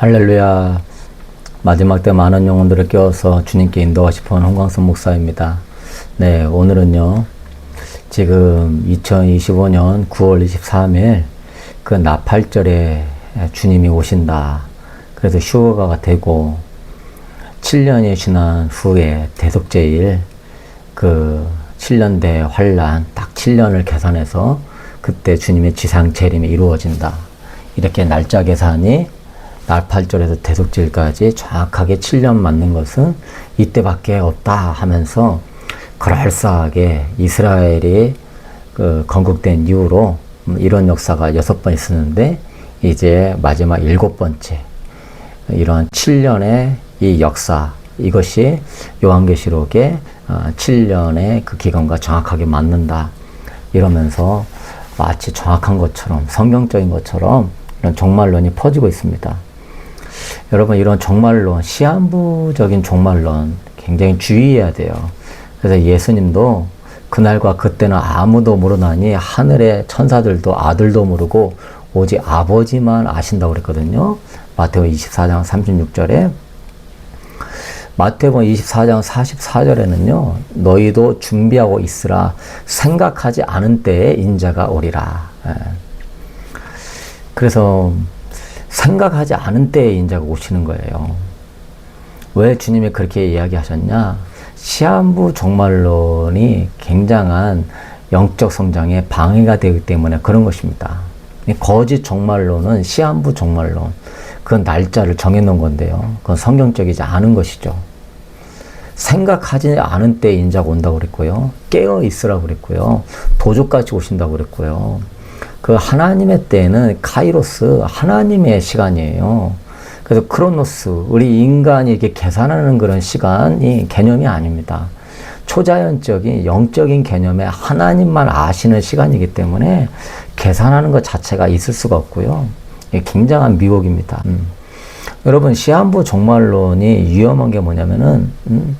할렐루야. 마지막 때 많은 영혼들을 깨워서 주님께 인도하고 싶은 홍광선 목사입니다. 네, 오늘은요. 지금 2025년 9월 23일 그 나팔절에 주님이 오신다. 그래서 휴가가 되고 7년이 지난 후에 대속제일 그 7년 대 환란 딱 7년을 계산해서 그때 주님의 지상 재림이 이루어진다. 이렇게 날짜 계산이 날팔절에서 대속절까지 정확하게 7년 맞는 것은 이때밖에 없다 하면서 그럴싸하게 이스라엘이 그 건국된 이후로 이런 역사가 여섯 번 있었는데 이제 마지막 일곱 번째 이런 7년의 이 역사 이것이 요한계시록의 7년의 그 기간과 정확하게 맞는다 이러면서 마치 정확한 것처럼 성경적인 것처럼 이런 종말론이 퍼지고 있습니다. 여러분 이런 종말론 시한부적인 종말론 굉장히 주의해야 돼요. 그래서 예수님도 그날과 그때는 아무도 모르나니 하늘의 천사들도 아들도 모르고 오직 아버지만 아신다고 그랬거든요. 마태복음 24장 36절에 마태복음 24장 44절에는요. 너희도 준비하고 있으라 생각하지 않은 때에 인자가 오리라. 예. 그래서 생각하지 않은 때에 인자가 오시는 거예요. 왜 주님이 그렇게 이야기하셨냐? 시한부 종말론이 굉장한 영적 성장에 방해가 되기 때문에 그런 것입니다. 거짓 종말론은 시한부 종말론, 그 날짜를 정해놓은 건데요. 그건 성경적이지 않은 것이죠. 생각하지 않은 때 인자가 온다고 그랬고요. 깨어 있으라고 그랬고요. 도주까지 오신다고 그랬고요. 그 하나님의 때는 카이로스, 하나님의 시간이에요. 그래서 크로노스, 우리 인간이 이렇게 계산하는 그런 시간이 개념이 아닙니다. 초자연적인 영적인 개념에 하나님만 아시는 시간이기 때문에 계산하는 것 자체가 있을 수가 없고요. 굉장한 미혹입니다. 음. 여러분 시한부 종말론이 위험한 게 뭐냐면은 음,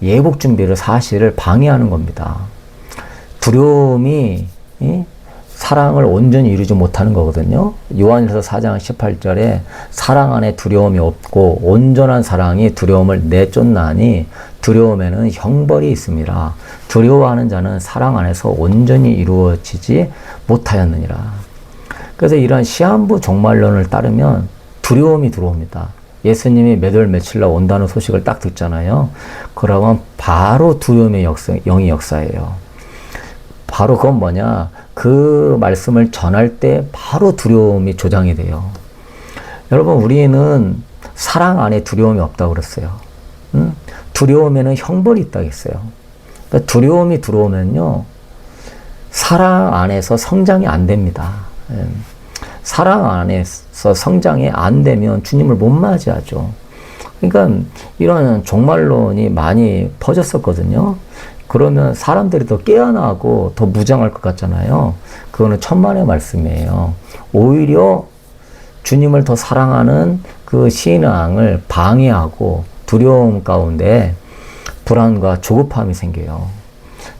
예복 준비를 사실을 방해하는 겁니다. 두려움이 이? 사랑을 온전히 이루지 못하는 거거든요. 요한일서 4장 18절에 사랑 안에 두려움이 없고 온전한 사랑이 두려움을 내쫓나니 두려움에는 형벌이 있습니다. 두려워하는 자는 사랑 안에서 온전히 이루어지지 못하였느니라. 그래서 이러한 시한부 종말론을 따르면 두려움이 들어옵니다. 예수님이 몇월 며칠 날 온다는 소식을 딱 듣잖아요. 그러면 바로 두려움의 역사, 영이 역사예요. 바로 그건 뭐냐? 그 말씀을 전할 때 바로 두려움이 조장이 돼요. 여러분, 우리는 사랑 안에 두려움이 없다고 그랬어요. 응? 두려움에는 형벌이 있다고 했어요. 그러니까 두려움이 들어오면요, 사랑 안에서 성장이 안 됩니다. 예. 사랑 안에서 성장이 안 되면 주님을 못 맞이하죠. 그러니까 이런 종말론이 많이 퍼졌었거든요. 그러면 사람들이 더 깨어나고 더 무장할 것 같잖아요. 그거는 천만의 말씀이에요. 오히려 주님을 더 사랑하는 그 신앙을 방해하고 두려움 가운데 불안과 조급함이 생겨요.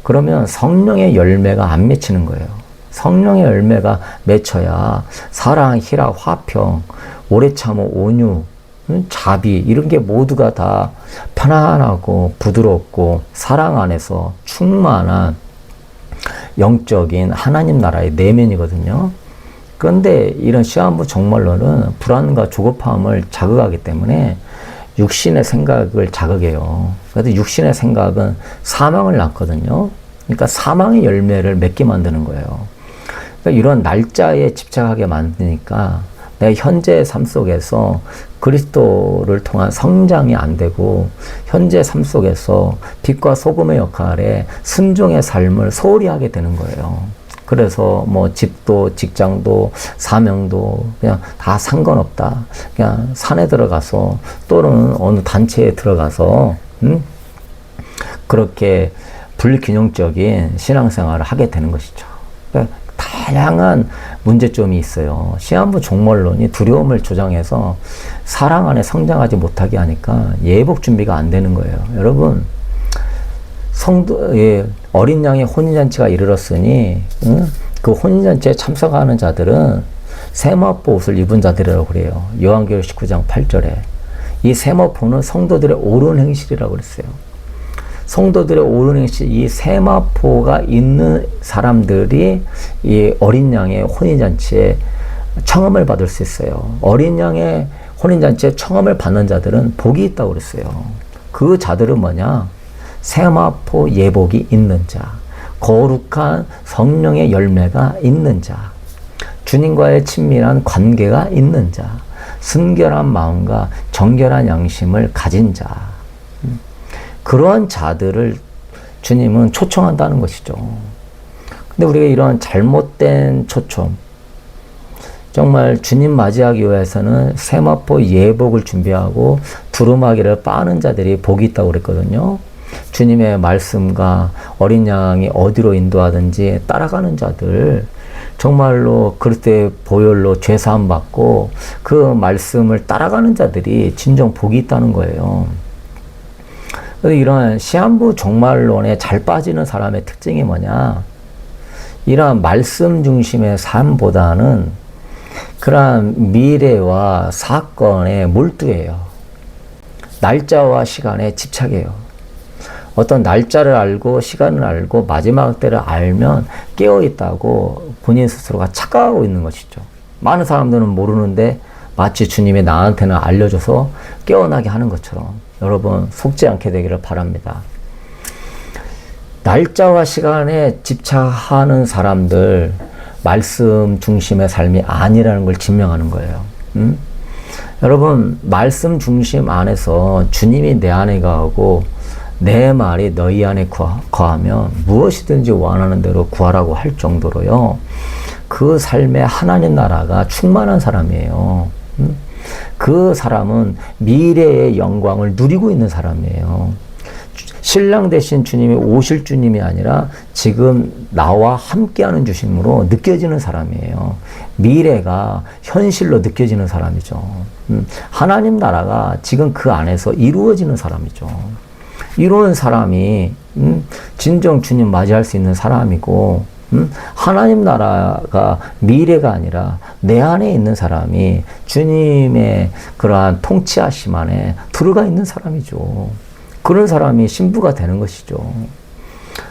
그러면 성령의 열매가 안 맺히는 거예요. 성령의 열매가 맺혀야 사랑, 희락, 화평, 오래 참어, 온유, 자비 이런 게 모두가 다 편안하고 부드럽고 사랑 안에서 충만한 영적인 하나님 나라의 내면이거든요. 그런데 이런 시한부 종말론은 불안과 조급함을 자극하기 때문에 육신의 생각을 자극해요. 그래서 육신의 생각은 사망을 낳거든요. 그러니까 사망의 열매를 맺게 만드는 거예요. 그러니까 이런 날짜에 집착하게 만드니까 내 현재 삶 속에서 그리스도를 통한 성장이 안 되고 현재 삶 속에서 빛과 소금의 역할에 순종의 삶을 소홀히 하게 되는 거예요. 그래서 뭐 집도 직장도 사명도 그냥 다 상관없다. 그냥 산에 들어가서 또는 어느 단체에 들어가서 음? 그렇게 불균형적인 신앙생활을 하게 되는 것이죠. 그러니까 다양한 문제점이 있어요. 시한부 종말론이 두려움을 조장해서 사랑 안에 성장하지 못하게 하니까 예복 준비가 안 되는 거예요. 여러분, 성도, 예, 어린 양의 혼인잔치가 이르렀으니, 응? 그 혼인잔치에 참석하는 자들은 세마포 옷을 입은 자들이라고 그래요. 요한계시록 19장 8절에. 이 세마포는 성도들의 옳은 행실이라고 그랬어요. 성도들의 행실, 이 세마포가 있는 사람들이 이 어린 양의 혼인잔치에 청함을 받을 수 있어요. 어린 양의 혼인잔치에 청함을 받는 자들은 복이 있다고 그랬어요. 그 자들은 뭐냐? 세마포 예복이 있는 자, 거룩한 성령의 열매가 있는 자, 주님과의 친밀한 관계가 있는 자, 순결한 마음과 정결한 양심을 가진 자. 음. 그러한 자들을 주님은 초청한다는 것이죠. 근데 우리가 이런 잘못된 초청, 정말 주님 맞이하기 위해서는 세마포 예복을 준비하고 두루마기를 빠는 자들이 복이 있다고 그랬거든요. 주님의 말씀과 어린 양이 어디로 인도하든지 따라가는 자들, 정말로 그때 보혈로 죄사함 받고 그 말씀을 따라가는 자들이 진정 복이 있다는 거예요. 이런 시한부 종말론에 잘 빠지는 사람의 특징이 뭐냐? 이러한 말씀 중심의 삶보다는 그러한 미래와 사건에 몰두해요. 날짜와 시간에 집착해요. 어떤 날짜를 알고 시간을 알고 마지막 때를 알면 깨어 있다고 본인 스스로가 착각하고 있는 것이죠. 많은 사람들은 모르는데 마치 주님이 나한테는 알려줘서 깨어나게 하는 것처럼 여러분 속지 않게 되기를 바랍니다. 날짜와 시간에 집착하는 사람들 말씀 중심의 삶이 아니라는 걸 증명하는 거예요. 음? 여러분 말씀 중심 안에서 주님이 내 안에 가고 내 말이 너희 안에 거하면 무엇이든지 원하는 대로 구하라고 할 정도로요. 그 삶에 하나님 나라가 충만한 사람이에요. 음? 그 사람은 미래의 영광을 누리고 있는 사람이에요. 신랑 대신 주님이 오실 주님이 아니라 지금 나와 함께하는 주심으로 느껴지는 사람이에요. 미래가 현실로 느껴지는 사람이죠. 음, 하나님 나라가 지금 그 안에서 이루어지는 사람이죠. 이런 사람이 음, 진정 주님 맞이할 수 있는 사람이고 음, 하나님 나라가 미래가 아니라 내 안에 있는 사람이 주님의 그러한 통치하심 안에 들어가 있는 사람이죠. 그런 사람이 신부가 되는 것이죠.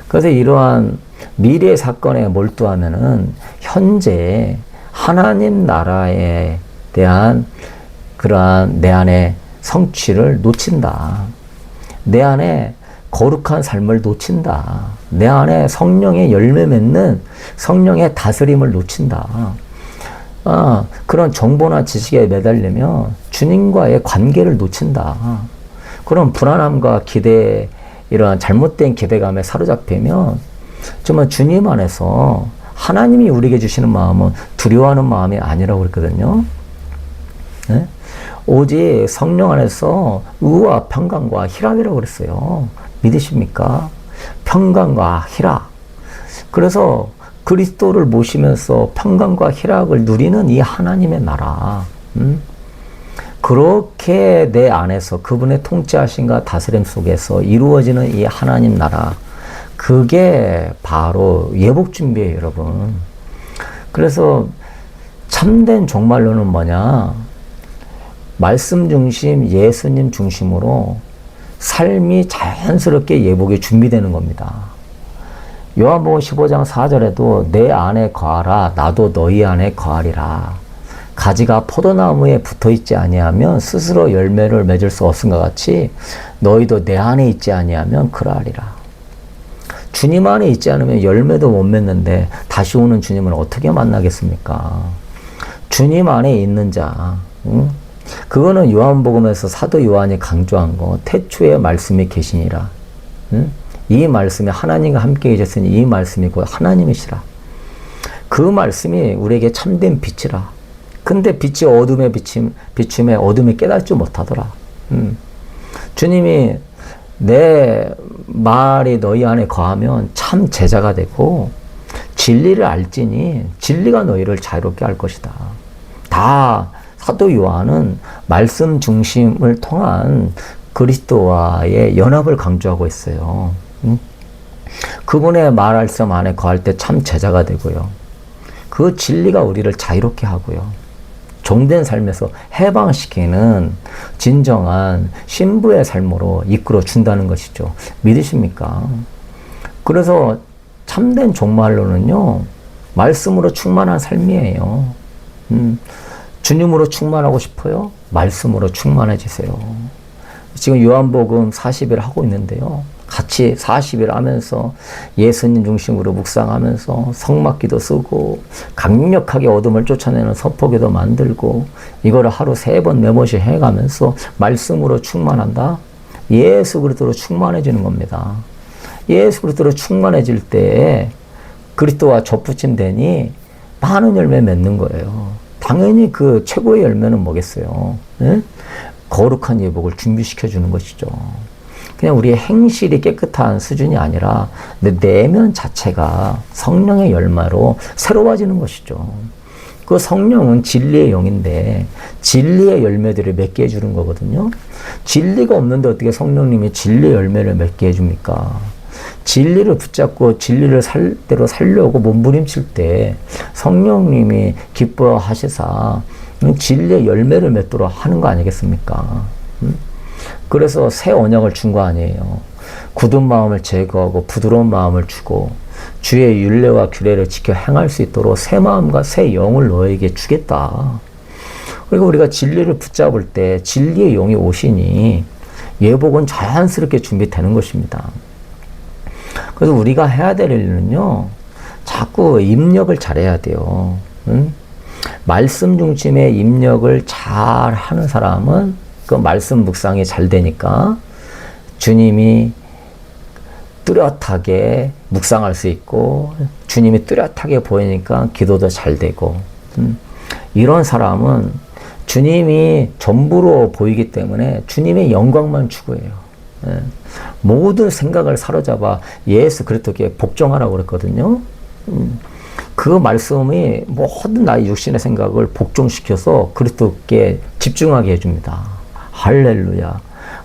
그래서 이러한 미래 사건에 몰두하면은 현재 하나님 나라에 대한 그러한 내 안에 성취를 놓친다. 내 안에 거룩한 삶을 놓친다. 내 안에 성령의 열매 맺는 성령의 다스림을 놓친다. 아, 그런 정보나 지식에 매달리면 주님과의 관계를 놓친다. 그런 불안함과 기대, 이러한 잘못된 기대감에 사로잡히면 정말 주님 안에서 하나님이 우리에게 주시는 마음은 두려워하는 마음이 아니라고 그랬거든요. 네? 오직 성령 안에서 의와 평강과 희락이라고 그랬어요. 믿으십니까? 평강과 희락. 그래서 그리스도를 모시면서 평강과 희락을 누리는 이 하나님의 나라. 음? 그렇게 내 안에서 그분의 통치하심과 다스림 속에서 이루어지는 이 하나님 나라. 그게 바로 예복 준비예요, 여러분. 그래서 참된 종말론은 뭐냐? 말씀 중심, 예수님 중심으로 삶이 자연스럽게 예복에 준비되는 겁니다. 요한복음 15장 4절에도 내 안에 거하라 나도 너희 안에 거하리라. 가지가 포도나무에 붙어 있지 아니하면 스스로 열매를 맺을 수 없음과 같이 너희도 내 안에 있지 아니하면 그러하리라. 주님 안에 있지 않으면 열매도 못 맺는데 다시 오는 주님을 어떻게 만나겠습니까? 주님 안에 있는 자, 응? 그거는 요한복음에서 사도 요한이 강조한 거 태초에 말씀이 계시니라. 응? 이 말씀이 하나님과 함께 계셨으니 이 말씀이 곧 하나님이시라. 그 말씀이 우리에게 참된 빛이라. 근데 빛이 어둠에 비침, 비춤에 어둠이 깨닫지 못하더라. 음. 주님이 내 말이 너희 안에 거하면 참 제자가 되고 진리를 알지니 진리가 너희를 자유롭게 할 것이다. 다 사도 요한은 말씀 중심을 통한 그리스도와의 연합을 강조하고 있어요. 음? 그분의 말씀 안에 거할 때 참 제자가 되고요. 그 진리가 우리를 자유롭게 하고요. 종된 삶에서 해방시키는 진정한 신부의 삶으로 이끌어 준다는 것이죠. 믿으십니까? 그래서 참된 종말로는요, 말씀으로 충만한 삶이에요. 음, 주님으로 충만하고 싶어요? 말씀으로 충만해지세요. 지금 요한복음 40일 하고 있는데요. 같이 40일 하면서 예수님 중심으로 묵상하면서 성막기도 쓰고 강력하게 어둠을 쫓아내는 서포기도 만들고 이거를 하루 세 번, 네 번씩 해가면서 말씀으로 충만한다. 예수 그리스도로 충만해지는 겁니다. 예수 그리스도로 충만해질 때 그리스도와 접붙임 되니 많은 열매 맺는 거예요. 당연히 그 최고의 열매는 뭐겠어요? 네? 거룩한 예복을 준비시켜 주는 것이죠. 그냥 우리의 행실이 깨끗한 수준이 아니라 내 내면 자체가 성령의 열마로 새로워지는 것이죠. 그 성령은 진리의 영인데 진리의 열매들을 맺게 해주는 거거든요. 진리가 없는데 어떻게 성령님이 진리의 열매를 맺게 해줍니까? 진리를 붙잡고 진리를 살 대로 살려고 몸부림칠 때 성령님이 기뻐하시사 진리의 열매를 맺도록 하는 거 아니겠습니까? 그래서 새 언약을 준 거 아니에요. 굳은 마음을 제거하고 부드러운 마음을 주고 주의 윤례와 규례를 지켜 행할 수 있도록 새 마음과 새 영을 너에게 주겠다. 그리고 우리가 진리를 붙잡을 때 진리의 영이 오시니 예복은 자연스럽게 준비되는 것입니다. 그래서 우리가 해야 될 일은요, 자꾸 입력을 잘해야 돼요. 응? 말씀 중심의 입력을 잘 하는 사람은 그 말씀 묵상이 잘 되니까 주님이 뚜렷하게 묵상할 수 있고 주님이 뚜렷하게 보이니까 기도도 잘 되고 음, 이런 사람은 주님이 전부로 보이기 때문에 주님의 영광만 추구해요. 예. 모든 생각을 사로잡아 예수 그리스도께 복종하라고 그랬거든요. 음, 그 말씀이 모든 나의 육신의 생각을 복종시켜서 그리스도께 집중하게 해줍니다. 할렐루야.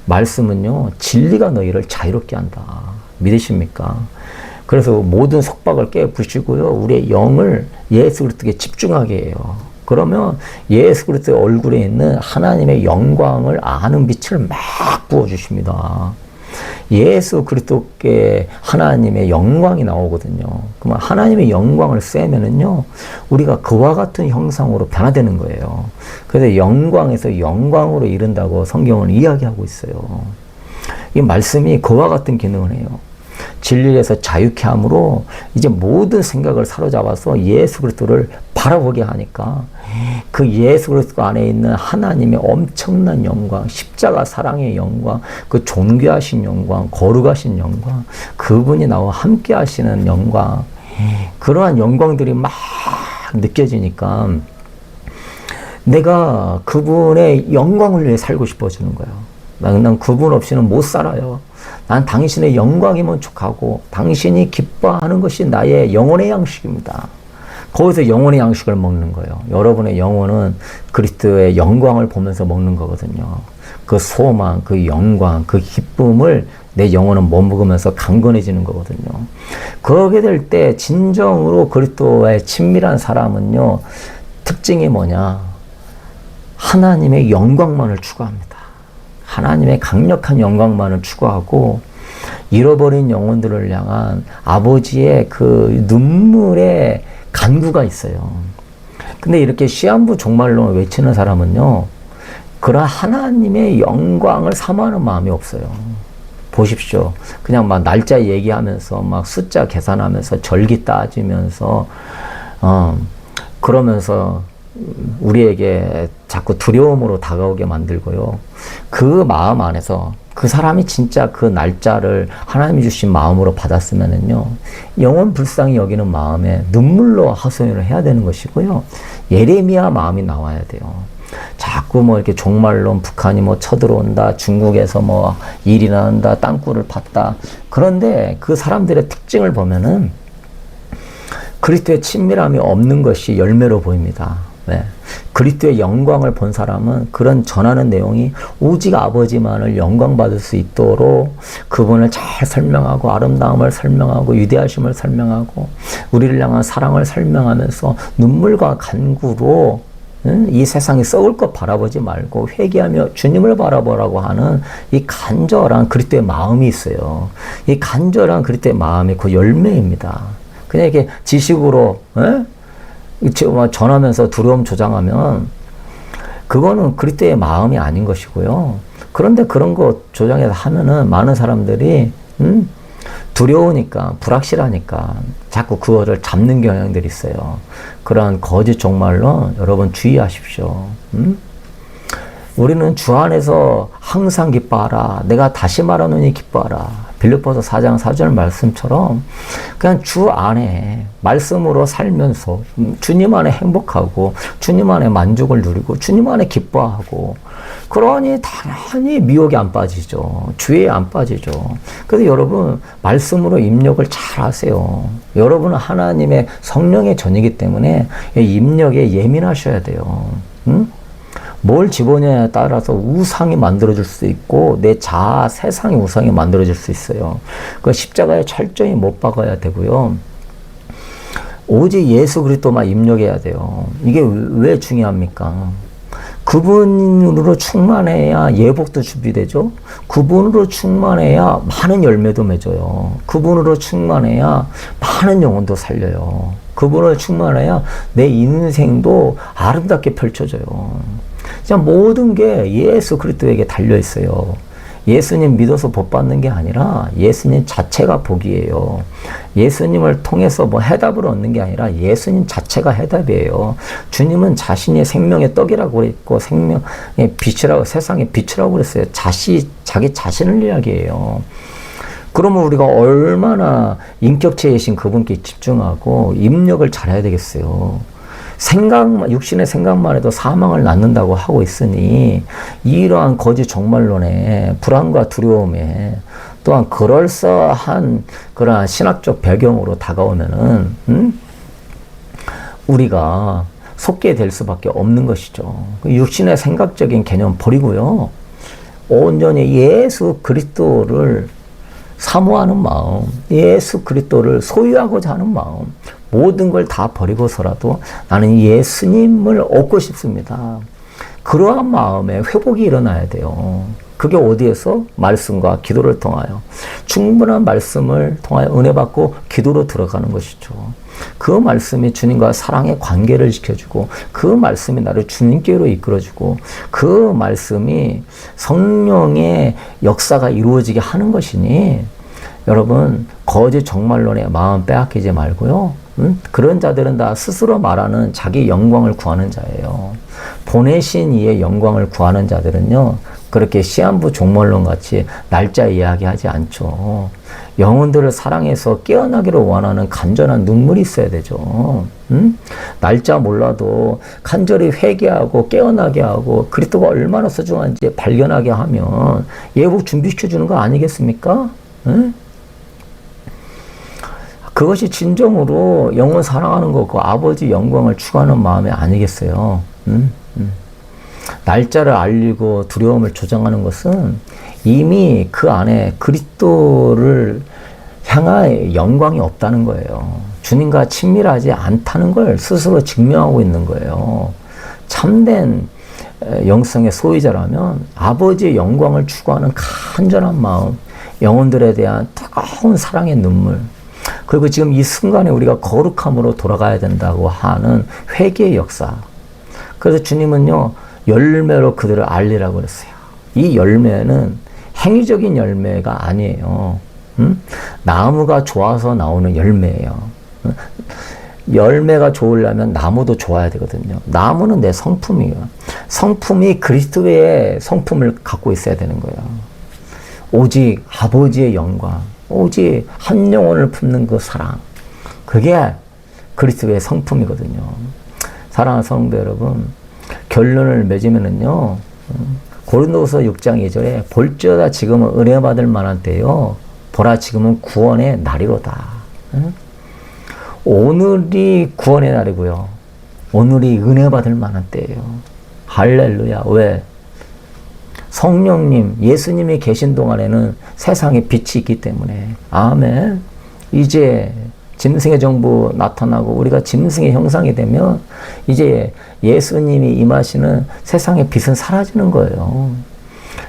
말씀은요, 진리가 너희를 자유롭게 한다. 믿으십니까? 그래서 모든 속박을 깨부시고요, 우리의 영을 예수 그리스도에 집중하게 해요. 그러면 예수 그리스도의 얼굴에 있는 하나님의 영광을 아는 빛을 막 부어 주십니다. 예수 그리스도께 하나님의 영광이 나오거든요. 그러면 하나님의 영광을 쐬면은요, 우리가 그와 같은 형상으로 변화되는 거예요. 그래서 영광에서 영광으로 이른다고 성경은 이야기하고 있어요. 이 말씀이 그와 같은 기능을 해요. 진리에서 자유케 함으로 이제 모든 생각을 사로잡아서 예수 그리스도를 바라보게 하니까 그 예수 그리스도 안에 있는 하나님의 엄청난 영광, 십자가 사랑의 영광, 그 존귀하신 영광, 거룩하신 영광, 그분이 나와 함께 하시는 영광, 그러한 영광들이 막 느껴지니까 내가 그분의 영광을 위해 살고 싶어지는 거예요. 난, 난 그분 없이는 못 살아요. 난 당신의 영광이면 족하고 당신이 기뻐하는 것이 나의 영혼의 양식입니다. 거기서 영혼의 양식을 먹는 거예요. 여러분의 영혼은 그리스도의 영광을 보면서 먹는 거거든요. 그 소망, 그 영광, 그 기쁨을 내 영혼은 머무으면서 강건해지는 거거든요. 그러게 될 때 진정으로 그리스도와의 친밀한 사람은요. 특징이 뭐냐? 하나님의 영광만을 추구합니다. 하나님의 강력한 영광만을 추구하고 잃어버린 영혼들을 향한 아버지의 그 눈물의 간구가 있어요. 근데 이렇게 시한부 종말론 외치는 사람은요, 그런 하나님의 영광을 사모하는 마음이 없어요. 보십시오. 그냥 막 날짜 얘기하면서 막 숫자 계산하면서 절기 따지면서 어 그러면서 우리에게 자꾸 두려움으로 다가오게 만들고요. 그 마음 안에서 그 사람이 진짜 그 날짜를 하나님이 주신 마음으로 받았으면은요, 영원 불쌍히 여기는 마음에 눈물로 하소연을 해야 되는 것이고요. 예레미야 마음이 나와야 돼요. 자꾸 뭐 이렇게 종말론 북한이 뭐 쳐들어온다, 중국에서 뭐 일이 난다, 땅굴을 팠다. 그런데 그 사람들의 특징을 보면은 그리스도의 친밀함이 없는 것이 열매로 보입니다. 네. 그리스도의 영광을 본 사람은 그런 전하는 내용이 오직 아버지만을 영광 받을 수 있도록 그분을 잘 설명하고 아름다움을 설명하고 위대하심을 설명하고 우리를 향한 사랑을 설명하면서 눈물과 간구로 응? 이 세상이 썩을 것 바라보지 말고 회개하며 주님을 바라보라고 하는 이 간절한 그리스도의 마음이 있어요. 이 간절한 그리스도의 마음이 그 열매입니다. 그냥 이렇게 지식으로 에? 뭐 전하면서 두려움 조장하면 그거는 그리스도의 마음이 아닌 것이고요. 그런데 그런 거 조장해서 하면은 많은 사람들이 음, 두려우니까 불확실하니까 자꾸 그거를 잡는 경향들이 있어요. 그러한 거짓 종말로 여러분 주의하십시오. 음? 우리는 주 안에서 항상 기뻐하라. 내가 다시 말하노니 기뻐하라. 빌립보서 4장 4절 말씀처럼 그냥 주 안에 말씀으로 살면서 주님 안에 행복하고 주님 안에 만족을 누리고 주님 안에 기뻐하고 그러니 당연히 미혹이 안 빠지죠. 주의에 안 빠지죠. 그래서 여러분 말씀으로 입력을 잘 하세요. 여러분은 하나님의 성령의 전이기 때문에 입력에 예민하셔야 돼요. 응? 뭘 집어넣냐에 따라서 우상이 만들어질 수 있고 내 자아 세상의 우상이 만들어질 수 있어요. 그 십자가에 철저히 못 박아야 되고요. 오직 예수 그리스도만 입력해야 돼요. 이게 왜 중요합니까? 그분으로 충만해야 예복도 준비되죠. 그분으로 충만해야 많은 열매도 맺어요. 그분으로 충만해야 많은 영혼도 살려요. 그분을 충만해야 내 인생도 아름답게 펼쳐져요. 자, 모든 게 예수 그리스도에게 달려 있어요. 예수님 믿어서 복 받는 게 아니라 예수님 자체가 복이에요. 예수님을 통해서 뭐 해답을 얻는 게 아니라 예수님 자체가 해답이에요. 주님은 자신이 생명의 떡이라고 그랬고 생명의 빛이라고 세상의 빛이라고 그랬어요. 자시 자기 자신을 이야기해요. 그러면 우리가 얼마나 인격체이신 그분께 집중하고 입력을 잘해야 되겠어요. 생각만, 육신의 생각만 해도 사망을 낳는다고 하고 있으니 이러한 거짓 종말론에 불안과 두려움에 또한 그럴싸한 그러한 신학적 배경으로 다가오면은, 음? 우리가 속게 될 수밖에 없는 것이죠. 그 육신의 생각적인 개념 버리고요. 온전히 예수 그리스도를 사모하는 마음, 예수 그리스도를 소유하고자 하는 마음, 모든 걸 다 버리고서라도 나는 예수님을 얻고 싶습니다. 그러한 마음에 회복이 일어나야 돼요. 그게 어디에서? 말씀과 기도를 통하여. 충분한 말씀을 통하여 은혜 받고 기도로 들어가는 것이죠. 그 말씀이 주님과 사랑의 관계를 지켜주고, 그 말씀이 나를 주님께로 이끌어주고, 그 말씀이 성령의 역사가 이루어지게 하는 것이니, 여러분, 거짓 정말론에 마음 빼앗기지 말고요. 음? 그런 자들은 다 스스로 말하는 자기 영광을 구하는 자예요. 보내신 이의 영광을 구하는 자들은요, 그렇게 시한부 종말론 같이 날짜 이야기하지 않죠. 영혼들을 사랑해서 깨어나기를 원하는 간절한 눈물이 있어야 되죠. 음? 날짜 몰라도 간절히 회개하고 깨어나게 하고 그리스도가 얼마나 소중한지 발견하게 하면 예복 준비시켜 주는 거 아니겠습니까? 음? 그것이 진정으로 영혼 사랑하는 거고 아버지 영광을 추구하는 마음이 아니겠어요. 음? 음. 날짜를 알리고 두려움을 조장하는 것은 이미 그 안에 그리스도를 향할 영광이 없다는 거예요. 주님과 친밀하지 않다는 걸 스스로 증명하고 있는 거예요. 참된 영성의 소유자라면 아버지의 영광을 추구하는 간절한 마음, 영혼들에 대한 뜨거운 사랑의 눈물, 그리고 지금 이 순간에 우리가 거룩함으로 돌아가야 된다고 하는 회개의 역사. 그래서 주님은요, 열매로 그들을 알리라고 그랬어요. 이 열매는 행위적인 열매가 아니에요. 음? 나무가 좋아서 나오는 열매예요. 열매가 좋으려면 나무도 좋아야 되거든요. 나무는 내 성품이에요. 성품이 그리스도의 성품을 갖고 있어야 되는 거예요. 오직 아버지의 영광, 오직 한 영혼을 품는 그 사랑. 그게 그리스도의 성품이거든요. 사랑하는 성도 여러분, 결론을 맺으면은요, 고린도서 6장 2절에 볼지어다 지금은 은혜 받을 만한 때요. 보라 지금은 구원의 날이로다. 오늘이 구원의 날이고요. 오늘이 은혜 받을 만한 때예요. 할렐루야. 왜? 성령님, 예수님이 계신 동안에는 세상에 빛이 있기 때문에. 아멘. 이제 짐승의 정부 나타나고 우리가 짐승의 형상이 되면 이제 예수님이 임하시는 세상의 빛은 사라지는 거예요.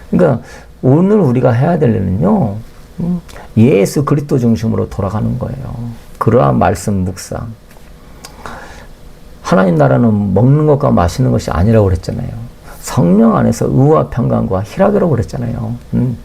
그러니까 오늘 우리가 해야 될 일은요. 음, 예수 그리스도 중심으로 돌아가는 거예요. 그러한 말씀 묵상. 하나님 나라는 먹는 것과 마시는 것이 아니라고 그랬잖아요. 성령 안에서 의와 평강과 희락이라고 그랬잖아요. 음.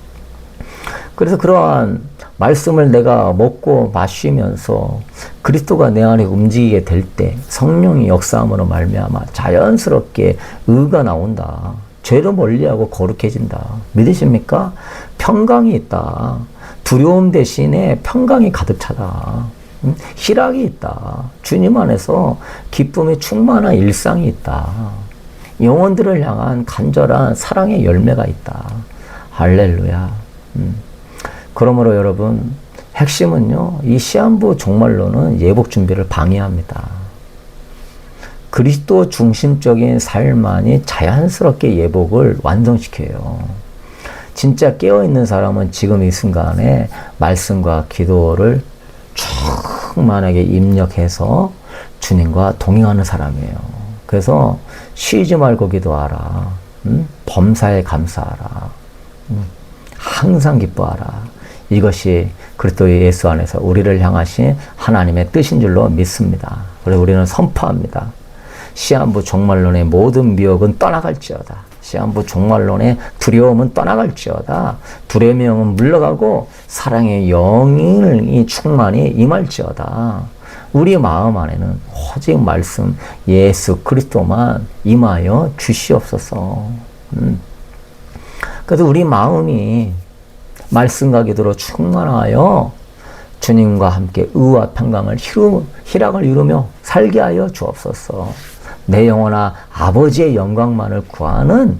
그래서 그러한 말씀을 내가 먹고 마시면서 그리스도가 내 안에 움직이게 될 때 성령이 역사함으로 말미암아 자연스럽게 의가 나온다. 죄를 멀리하고 거룩해진다. 믿으십니까? 평강이 있다. 두려움 대신에 평강이 가득 차다. 음? 희락이 있다. 주님 안에서 기쁨이 충만한 일상이 있다. 영혼들을 향한 간절한 사랑의 열매가 있다. 할렐루야. 음. 그러므로 여러분, 핵심은요, 이 시한부 종말론은 예복 준비를 방해합니다. 그리스도 중심적인 삶만이 자연스럽게 예복을 완성시켜요. 진짜 깨어있는 사람은 지금 이 순간에 말씀과 기도를 충만하게 입력해서 주님과 동행하는 사람이에요. 그래서 쉬지 말고 기도하라. 음? 범사에 감사하라. 음? 항상 기뻐하라. 이것이 그리스도 예수 안에서 우리를 향하신 하나님의 뜻인 줄로 믿습니다. 그래서 우리는 선포합니다. 시한부 종말론의 모든 미혹은 떠나갈지어다. 시한부 종말론의 두려움은 떠나갈지어다. 두려움의 영은 물러가고 사랑의 영이 충만히 임할지어다. 우리 마음 안에는 오직 말씀 예수 그리스도만 임하여 주시옵소서. 음. 그래서 우리 마음이 말씀과 기도로 충만하여 주님과 함께 의와 평강을 희락을 이루며 살게 하여 주옵소서. 내 영혼아 아버지의 영광만을 구하는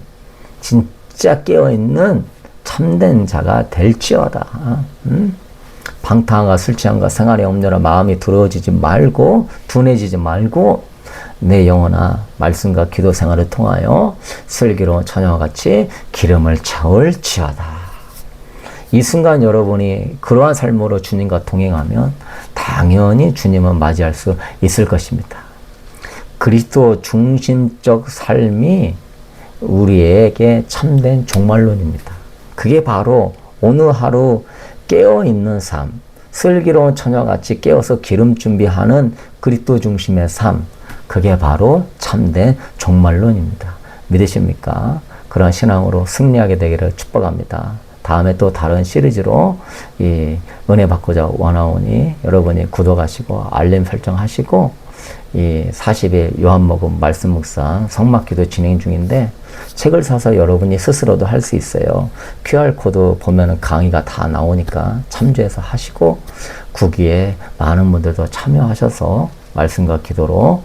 진짜 깨어있는 참된 자가 될지어다. 음? 방탕한가 술 취한가 생활에 없느라 마음이 두려워지지 말고 둔해지지 말고 내 영혼아 말씀과 기도 생활을 통하여 슬기로운 처녀와 같이 기름을 채울지어다. 이 순간 여러분이 그러한 삶으로 주님과 동행하면 당연히 주님은 맞이할 수 있을 것입니다. 그리스도 중심적 삶이 우리에게 참된 종말론입니다. 그게 바로 오늘 하루 깨어있는 삶, 슬기로운 처녀같이 깨어서 기름 준비하는 그리스도 중심의 삶, 그게 바로 참된 종말론입니다. 믿으십니까? 그런 신앙으로 승리하게 되기를 축복합니다. 다음에 또 다른 시리즈로 이 은혜 받고자 원하오니 여러분이 구독하시고 알림 설정하시고 이 40일 요한복음 말씀 묵상 성막기도 진행 중인데 책을 사서 여러분이 스스로도 할 수 있어요. QR코드 보면은 강의가 다 나오니까 참조해서 하시고 구기에 많은 분들도 참여하셔서 말씀과 기도로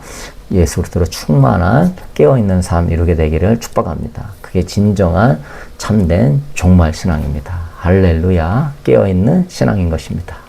예수 그리스도로 충만한 깨어있는 삶 이루게 되기를 축복합니다. 그게 진정한 참된 종말 신앙입니다. 할렐루야 깨어있는 신앙인 것입니다.